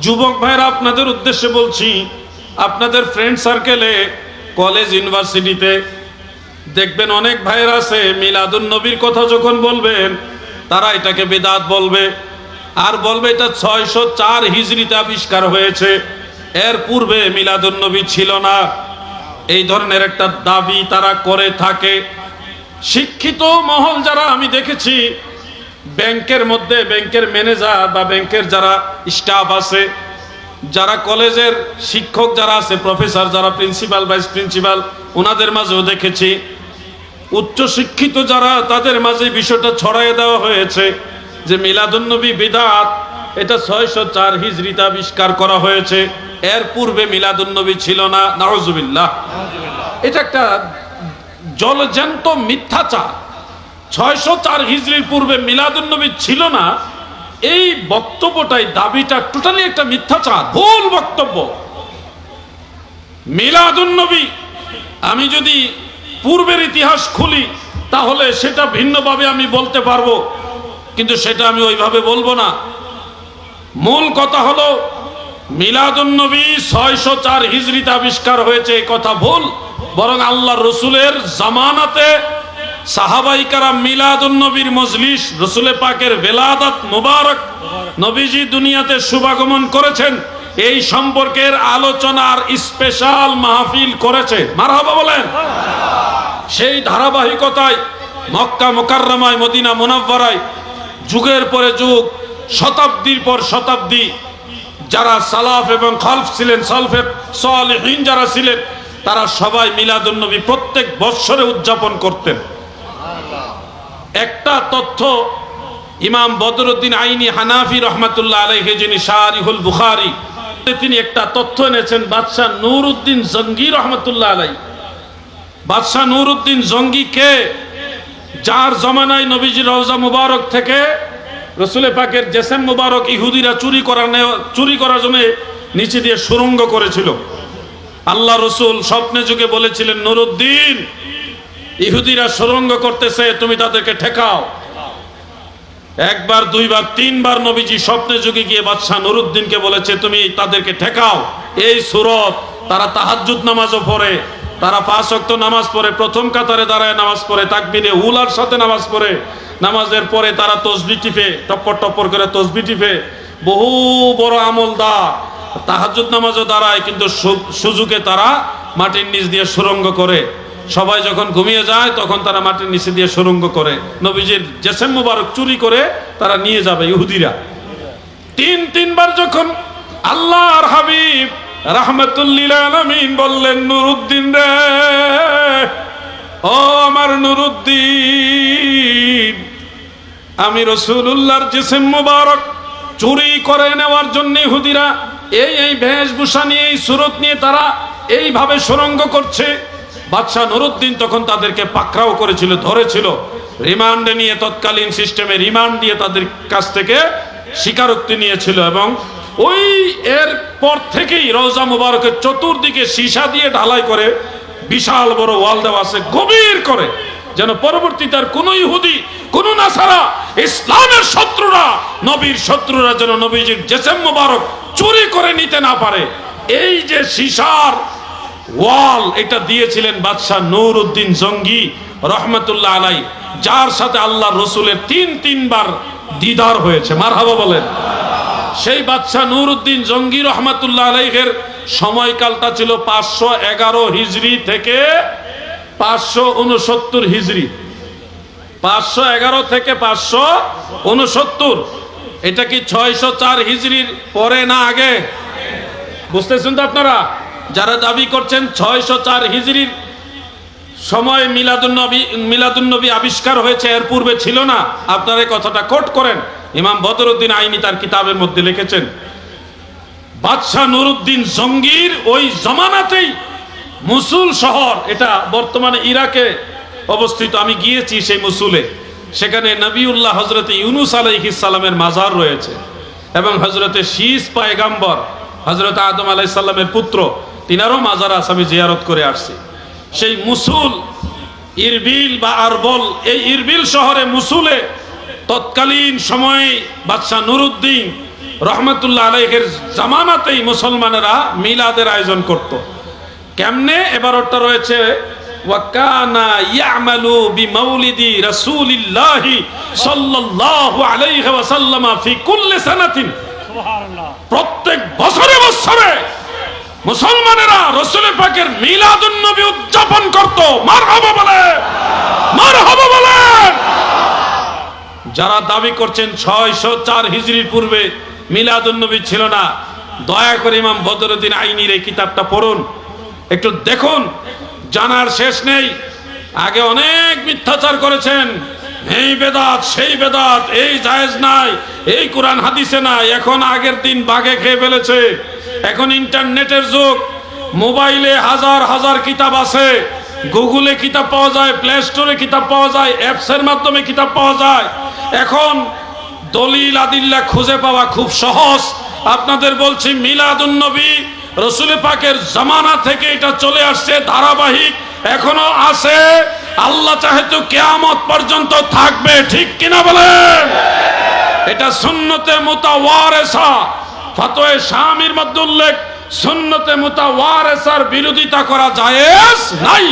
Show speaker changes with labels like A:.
A: যুবক ভাইরা, আপনাদের উদ্দেশ্যে বলছি, আপনাদের ফ্রেন্ড সার্কেলে কলেজ ইউনিভার্সিটিতে দেখবেন অনেক ভাইয়ের আছে, মিলাদুন নবীর কথা যখন বলবেন, তারা এটাকে বেদাত বলবে। আর বলবে এটা ছয়শো চার হিজড়িতে আবিষ্কার হয়েছে। এর পূর্বে মিলাদুন নবী ছিল না। এই ধরনের একটা দাবি তারা করে থাকে। শিক্ষিত মহল যারা আমি দেখেছি ব্যাংকের মধ্যে ব্যাংকের ম্যানেজার বা ব্যাংকের যারা স্টাফ আছে যারা কলেজের শিক্ষক যারা আছে প্রফেসর যারা প্রিন্সিপাল ভাইস প্রিন্সিপাল ওনাদের মাঝেও দেখেছি উচ্চ শিক্ষিত যারা তাদের মাঝে বিষয়টা ছড়াইয়ে দেওয়া হয়েছে যে মিলাদুন্নবী বিদাত এটা ছয়শো চার হিজড়িতে আবিষ্কার করা হয়েছে। এর পূর্বে মিলাদুন্নবী ছিল না নাহজুবিল্লাহ এটা একটা জলজ্যান্ত মিথ্যাচার। ছয়শো চার হিজড়ির পূর্বে মিলাদুন্নবী ছিল না, এই বক্তব্যটাই, দাবিটা টোটালি একটা মিথ্যাচার, ভুল বক্তব্য। মিলাদুন্নবী, আমি যদি পূর্বের ইতিহাস খুলি, তাহলে সেটা ভিন্নভাবে আমি বলতে পারব, কিন্তু সেটা আমি ওইভাবে বলব না। মূল কথা হলো, মিলাদুন্নবী ছয়শো চার হিজড়িতে আবিষ্কার হয়েছে, এই কথা ভুল, বরং আল্লাহ রসুলের জামানাতে সাহাবাইকারা মিলাদুন্নবীর মজলিস, রসুলে পাকের বেলাদাত মুবারক নবীজি দুনিয়াতে শুভাগমন করেছেন। এই সম্পর্কের আলোচনার স্পেশাল মাহফিল করেছে। মারহাবা বলেন। সেই ধারাবাহিকতায় মক্কা মোকাররমায়, মদিনা মোনাব্বরায় যুগের পরে যুগ, শতাব্দীর পর শতাব্দী, যারা সালাফ এবং খলফ ছিলেন সলফের সলহীন যারা ছিলেন, তারা সবাই মিলাদুন্নবী প্রত্যেক বৎসরে উদযাপন করতেন। একটা তথ্য ইমাম বদরুদ্দিন আইনি হানাফি রহমাতুল্লাহ আলাইহে, যিনি শাহরিহুল বুখারি, তিনি একটা তথ্য এনেছেন, বাদশাহ নুরউদ্দিন জঙ্গি রহমতুল্লাহ আলাই বাদশাহ নুরউদ্দিন জঙ্গি কে? যার জমানায় নবীজি রওজা মুবারক থেকে রসুলে পাকের জেসেম মুবারক ইহুদিরা চুরি নেওয়া- চুরি করার জন্য নিচে দিয়ে সুরঙ্গ করেছিল। আল্লাহ রসুল স্বপ্নে যুগে বলেছিলেন, নুরুদ্দিন ইহুদিরা সুরঙ্গ করতেছে, তুমি তাদেরকে ঠেকাও। একবার, দুইবার, তিনবার নবীজি স্বপ্নে যুগে গিয়ে বাদশাহ নুরুদ্দিনকে বলেছে, তুমি তাদেরকে ঠেকাও। এই সুরত, তারা তাহাজ্জুদ নামাজও পড়ে, তারা পাঁচ অক্ত নামাজ পড়ে, প্রথম কাতারে দাঁড়ায় নামাজ পড়ে, তাকবিরে উলার সাথে নামাজ পড়ে। নামাজের পরে তারা তসবি টিপে, টপ্পর টপ্পর করে তসবি টিপে। বহু বড় আমল দা তাহাজ্জুদ নামাজও দাঁড়ায়, কিন্তু সুযোগে তারা মাটির নিচ দিয়ে সুরঙ্গ করে। সবাই যখন ঘুমিয়ে যায়, তখন তারা মাটির নিচে দিয়ে সুরঙ্গ করে। নবীজির জেসেম মুবারক চুরি করে তারা নিয়ে যাবে ইহুদিরা। তিন, তিনবার যখন আল্লাহর হাবিব রাহমাতুল্লিল আলামিন বললেন, নুরুদ্দিন রে, ও আমার নুরুদ্দিন, আমি রসুল্লাহর জিসেম মুবারক চুরি করে নেওয়ার জন্য হুদিরা এই এই বেশভূষা নিয়ে, এই সুরত নিয়ে তারা এইভাবে সুরঙ্গ করছে। বাদশাহ নুরুদ্দিন তখন তাদেরকে পাকড়াও করেছিল, ধরেছিল। রিমান্ডে নিয়ে তৎকালীন সিস্টেমে রিমান্ড দিয়ে তাদের কাছ থেকে স্বীকারোক্তি নিয়েছিল এবং ওই এর পর থেকেই রওজা মুবারকের চতুর্দিকে সীসা দিয়ে ঢালাই করে বিশাল বড় ওয়াল দেওয়া আছে, গভীর করে, যেন পরবর্তীতে আর কোন ইহুদি, কোন নাসারা, ইসলামের শত্রুরা, নবীর শত্রুরা যেন নবীজির জেসেম মুবারক চুরি করে নিতে না পারে। এই যে সীসার ওয়াল, এটা দিয়েছিলেন বাদশাহ নূর উদ্দিন জঙ্গি রহমতুল্লাহ আলাই, যার সাথে আল্লাহ রসুলের তিন তিনবার দিদার হয়েছে। মারহাবা বলেন। সেই বাদশাহ নুরউদ্দিন জঙ্গি রহমাতুল্লাহ আলাইহের সময়কালটা ছিল পাঁচশো এগারো হিজড়ি থেকে পাঁচশো উনসত্তর হিজড়ি পাঁচশো এগারো থেকে পাঁচশো উনসত্তর এটা কি ছয়শো চার হিজড়ির পরে না আগে? বুঝতেছেন তো আপনারা? যারা দাবি করছেন ছয়শো চার হিজড়ির সময় মিলাদুন্নবী মিলাদুন্নবী আবিষ্কার হয়েছে, এর পূর্বে ছিল না। আপনারা কথাটা কোট করেন। ইমাম বদরুদ্দিন আইনি তার কিতাবের মধ্যে লিখেছেন, বাদশাহ নুরুদ্দিন জঙ্গির ওই জমানাতেই মুসুল শহর, এটা বর্তমানে ইরাকে অবস্থিত, আমি গিয়েছি সেই মুসুলে। সেখানে নবিউল্লাহ হজরতে ইউনুস আলাইহিস সালামের মাজার রয়েছে এবং হজরতে শীষ পায়গাম্বর হজরত আদম আলাইসাল্লামের পুত্র তিনারও মাজার আছে আমি জিয়ারত করে আসছি। সেই মুসুল ইরবিল বা আরবল এই ইরবিল শহরে মুসুলে তৎকালীন সময়ে বাদশাহ নুরুদ্দিন রহমতুল্লাহ আলাইহের জামানাতেই মুসলমানেরা মিলাদের আয়োজন করত। কেমনে? এবার ওটা রয়েছে ওয়াকানা ইয়ামালু বিমাউলিদি রাসূলিল্লাহি সাল্লাল্লাহু আলাইহি ওয়াসাল্লাম ফি কুল্লি সানাতিন। প্রত্যেক বছরে বছরে মুসলমানেরা রসুল পাকের মিলাদুন নবী উদযাপন করত। মারহাবা বলে। মারহাবা বলে। যারা দাবি করছেন ছয়শো চার হিজরির পূর্বে মিলাদুন নবী ছিল না, দয়া করে ইমাম বদরুদ্দিন আইনির এই কিতাবটা পড়ুন। একটু দেখুন, জানার শেষ নেই। আগে অনেক মিথ্যাচার করেছেন। এই বেদাত, সেই বেদাত, এই জায়েজ নাই, এই কোরআন হাদিসে নাই, এখন আগের দিন বাঘে খেয়ে ফেলেছে। এখন ইন্টারনেটের যুগ, মোবাইলে হাজার হাজার কিতাব আছে, গুগলে কিতাব পাওয়া যায়, প্লে স্টোরে কিতাব পাওয়া যায় অ্যাপসের মাধ্যমে কিতাব পাওয়া যায়। এখন দলিল আদিল্লা খুঁজে পাওয়া খুব সহজ। আপনাদের বলছি, মিলাদুন নবী, রসুল পাকের জামানা থেকে এটা চলে আসছে ধারাবাহিক, এখনও আছে। আল্লাহ চাহে তো কেয়ামত পর্যন্ত থাকবে, ঠিক কিনা বলেন? এটা সুন্নতে মুতাওয়ারেসা। ফতোয়ে শামির মধ্যে উল্লেখ সুন্নতে মুতাওয়ারেসার বিরোধিতা করা জায়েজ নাই।